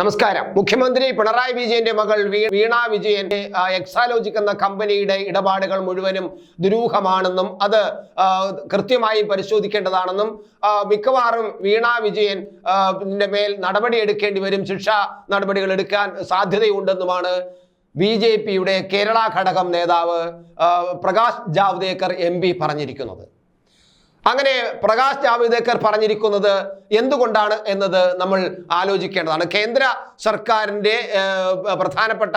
നമസ്കാരം. മുഖ്യമന്ത്രി പിണറായി വിജയന്റെ മകൾ വീണ വിജയന്റെ എക്സാലോജിക് എന്ന കമ്പനിയുടെ ഇടപാടുകൾ മുഴുവനും ദുരൂഹമാണെന്നും അത് കൃത്യമായി പരിശോധിക്കേണ്ടതാണെന്നും മിക്കവാറും വീണ വിജയൻ മേൽ നടപടി എടുക്കേണ്ടി വരും ശിക്ഷാ നടപടികൾ എടുക്കാൻ സാധ്യതയുണ്ടെന്നുമാണ് ബി ജെ പിയുടെ കേരള ഘടകം നേതാവ് പ്രകാശ് ജാവ്ദേക്കർ എം പറഞ്ഞിരിക്കുന്നത്. അങ്ങനെ പ്രകാശ് ജാവ്ദേക്കർ പറഞ്ഞിരിക്കുന്നത് എന്തുകൊണ്ടാണ് എന്നത് നമ്മൾ ആലോചിക്കേണ്ടതാണ്. കേന്ദ്ര സർക്കാരിന്റെ പ്രധാനപ്പെട്ട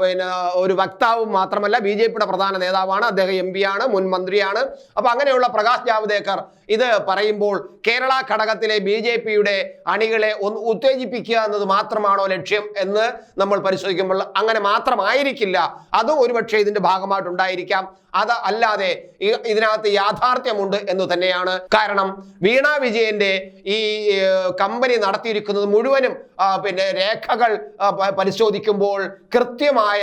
പിന്നെ ഒരു വക്താവും മാത്രമല്ല ബി ജെ പിയുടെ പ്രധാന നേതാവാണ്. അദ്ദേഹം എം ആണ് മുൻ മന്ത്രിയാണ്. അപ്പോൾ അങ്ങനെയുള്ള പ്രകാശ് ജാവ്ദേക്കർ ഇത് പറയുമ്പോൾ കേരള ഘടകത്തിലെ ബി ജെ പിയുടെ അണികളെ ഒന്ന് ഉത്തേജിപ്പിക്കുക എന്നത് മാത്രമാണോ ലക്ഷ്യം എന്ന് നമ്മൾ പരിശോധിക്കുമ്പോൾ അങ്ങനെ മാത്രമായിരിക്കില്ല. അതും ഒരുപക്ഷെ ഇതിന്റെ ഭാഗമായിട്ടുണ്ടായിരിക്കാം. അത് അല്ലാതെ ഇതിനകത്ത് യാഥാർത്ഥ്യമുണ്ട് എന്ന് തന്നെയാണ് കാരണം വീണ വിജയന്റെ ഈ കമ്പനി നടത്തിയിരിക്കുന്നത് മുഴുവനും പിന്നെ രേഖകൾ പരിശോധിക്കുമ്പോൾ കൃത്യമായ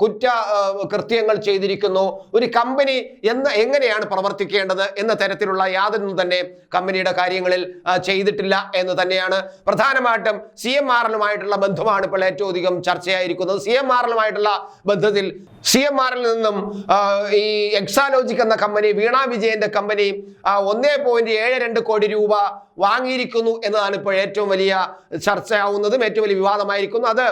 കുറ്റ കൃത്യങ്ങൾ ചെയ്തിരിക്കുന്നു. ഒരു കമ്പനി എന്ന് എങ്ങനെയാണ് പ്രവർത്തിക്കേണ്ടത് എന്ന തരത്തിലുള്ള യാതൊന്നും തന്നെ കമ്പനിയുടെ കാര്യങ്ങളിൽ ചെയ്തിട്ടില്ല എന്ന് തന്നെയാണ്. പ്രധാനമായിട്ടും സി എം ആർ എല്ലുമായിട്ടുള്ള ബന്ധമാണ് ഇപ്പോൾ ഏറ്റവും അധികം ചർച്ചയായിരിക്കുന്നത്. സി എം ആർ എല്ലുമായിട്ടുള്ള ബന്ധത്തിൽ സി എം ആറിൽ നിന്നും ഈ എക്സാലോജിക് എന്ന കമ്പനി വീണ വിജയന്റെ കമ്പനി ഒന്നേ പോയിന്റ് ഏഴ് രണ്ട് കോടി രൂപ വാങ്ങിയിരിക്കുന്നു എന്നതാണ് ഇപ്പോൾ ഏറ്റവും വലിയ ചർച്ചയാവുന്നതും ഏറ്റവും വലിയ വിവാദമായിരിക്കുന്നു. അത്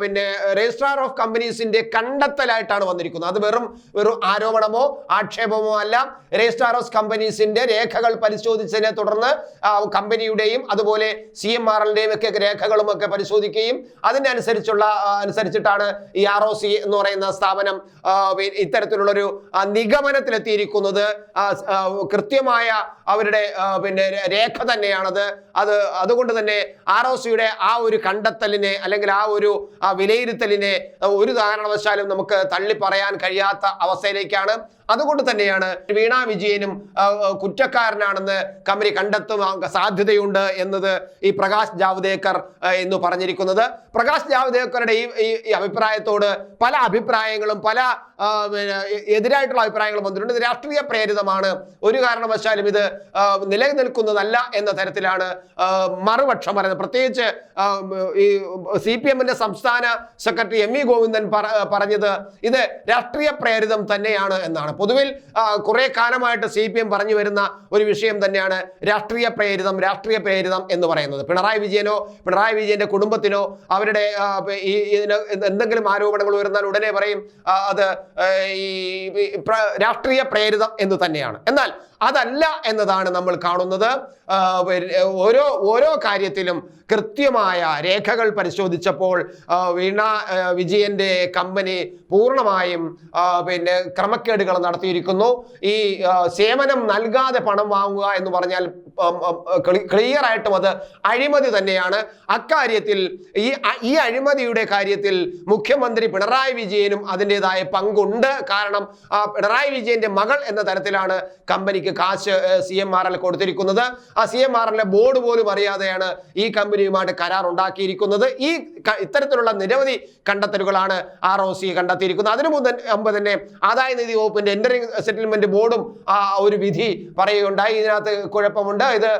പിന്നെ രജിസ്ട്രാർ ഓഫ് കമ്പനീസിന്റെ കണ്ടെത്തലായിട്ടാണ് വന്നിരിക്കുന്നത്. അത് വെറും വെറും ആരോപണമോ ആക്ഷേപമോ അല്ല. രജിസ്ട്രാർ ഓഫ് കമ്പനീസിന്റെ രേഖകൾ പരിശോധിച്ചതിനെ തുടർന്ന് കമ്പനിയുടെയും അതുപോലെ സി എം ആർ എല്ലിന്റെയും ഒക്കെ രേഖകളും ഒക്കെ പരിശോധിക്കുകയും അതിന്റെ അനുസരിച്ചുള്ള അനുസരിച്ചിട്ടാണ് ഈ ആർ ഒ സി എന്ന് പറയുന്ന സ്ഥാപനം ഇത്തരത്തിലുള്ളൊരു നിഗമനത്തിലെത്തിയിരിക്കുന്നത്. കൃത്യമായ അവരുടെ പിന്നെ രേഖ തന്നെയാണത്. അത് അതുകൊണ്ട് തന്നെ ആർ ഒ സിയുടെ ആ ഒരു കണ്ടെത്തലിനെ അല്ലെങ്കിൽ ആ ഒരു വിലയിരുത്തലിനെ ഒരു കാരണവശാലും നമുക്ക് തള്ളി പറയാൻ കഴിയാത്ത അവസ്ഥയിലേക്കാണ് അതുകൊണ്ട് തന്നെയാണ് വീണ വിജയനും കുറ്റക്കാരനാണെന്ന് കമ്പനി കണ്ടെത്തുവാൻ സാധ്യതയുണ്ട് എന്നത് ഈ പ്രകാശ് ജാവ്ദേക്കർ എന്ന് പറഞ്ഞിരിക്കുന്നത്. പ്രകാശ് ജാവ്ദേക്കറുടെ ഈ ഈ- അഭിപ്രായത്തോട് പല അഭിപ്രായങ്ങളും പല എതിരായിട്ടുള്ള അഭിപ്രായങ്ങളും വന്നിട്ടുണ്ട്. ഇത് രാഷ്ട്രീയ പ്രേരിതമാണ്. ഒരു കാരണവശാലും ഇത് നിലനിൽക്കുന്നതല്ല എന്ന തരത്തിലാണ് മറുപക്ഷം പറയുന്നത്. പ്രത്യേകിച്ച് ഈ സി പി എമ്മിന്റെ സംസ്ഥാന സെക്രട്ടറി എം ഇ ഗോവിന്ദൻ പറ- പറഞ്ഞത് ഇത് രാഷ്ട്രീയ പ്രേരിതം തന്നെയാണ് എന്നാണ് പൊതുവിൽ കുറേ കാലമായിട്ട് സി പി എം പറഞ്ഞു വരുന്ന ഒരു വിഷയം തന്നെയാണ് രാഷ്ട്രീയ പ്രേരിതം രാഷ്ട്രീയ പ്രേരിതം എന്ന് പറയുന്നത്. പിണറായി വിജയനോ പിണറായി വിജയന്റെ കുടുംബത്തിനോ അവരുടെ ഈ ഇതിന് എന്തെങ്കിലും ആരോപണങ്ങൾ ഉയർന്നാൽ ഉടനെ പറയും അത് ഈ രാഷ്ട്രീയ പ്രേരിതം എന്ന് തന്നെയാണ്. എന്നാൽ അതല്ല എന്നതാണ് നമ്മൾ കാണുന്നത്. ഓരോ ഓരോ കാര്യത്തിലും കൃത്യമായ രേഖകൾ പരിശോധിച്ചപ്പോൾ വീണ വിജയന്റെ കമ്പനി പൂർണമായും പിന്നെ ക്രമക്കേടുകൾ നടത്തിയിരിക്കുന്നു. ഈ സേവനം നൽകാതെ പണം വാങ്ങുക എന്ന് പറഞ്ഞാൽ ക്ലിയർ ആയിട്ടും അത് അഴിമതി തന്നെയാണ്. അക്കാര്യത്തിൽ ഈ ഈ അഴിമതിയുടെ കാര്യത്തിൽ മുഖ്യമന്ത്രി പിണറായി വിജയനും അതിന്റെതായ പങ്കുണ്ട്. കാരണം പിണറായി വിജയന്റെ മകൾ എന്ന തരത്തിലാണ് കമ്പനിക്ക് കാശ് സി എം ആർ എൽ കൊടുത്തിരിക്കുന്നത്. ആ സി എം ആർ എല്ലിന്റെ ബോർഡ് പോലും അറിയാതെയാണ് ഈ കമ്പനിയുമായിട്ട് കരാർ ഉണ്ടാക്കിയിരിക്കുന്നത് ഈ ഇത്തരത്തിലുള്ള നിരവധി കണ്ടെത്തലുകളാണ് ആർ ഒ സി കണ്ടെത്തിയിരിക്കുന്നത്. അതിനു മുതൽ മുമ്പ് തന്നെ ആദായ നികുതി വകുപ്പിന്റെ എൻഡറിംഗ് സെറ്റിൽമെന്റ് ബോർഡും ആ ഒരു വിധി പറയുകയുണ്ടായി. ഇതിനകത്ത് കുഴപ്പമുണ്ട്. ഇത്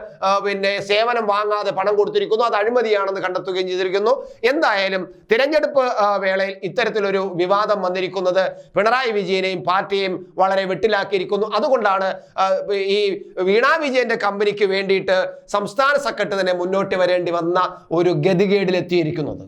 പിന്നെ സേവനം വാങ്ങാതെ പണം കൊടുത്തിരിക്കുന്നു. അത് അഴിമതിയാണെന്ന് കണ്ടെത്തുകയും ചെയ്തിരിക്കുന്നു. എന്തായാലും തിരഞ്ഞെടുപ്പ് വേളയിൽ ഇത്തരത്തിലൊരു വിവാദം വന്നിരിക്കുന്നത് പിണറായി വിജയനെയും പാർട്ടിയെയും വളരെ വെട്ടിലാക്കിയിരിക്കുന്നു. അതുകൊണ്ടാണ് ഈ വീണാ വിജയന്റെ കമ്പനിക്ക് വേണ്ടിയിട്ട് സംസ്ഥാന സെക്രട്ടറി തന്നെ മുന്നോട്ട് വരേണ്ടി വന്ന ഒരു ഗതികേടിലെത്തിയിരിക്കുന്നത്.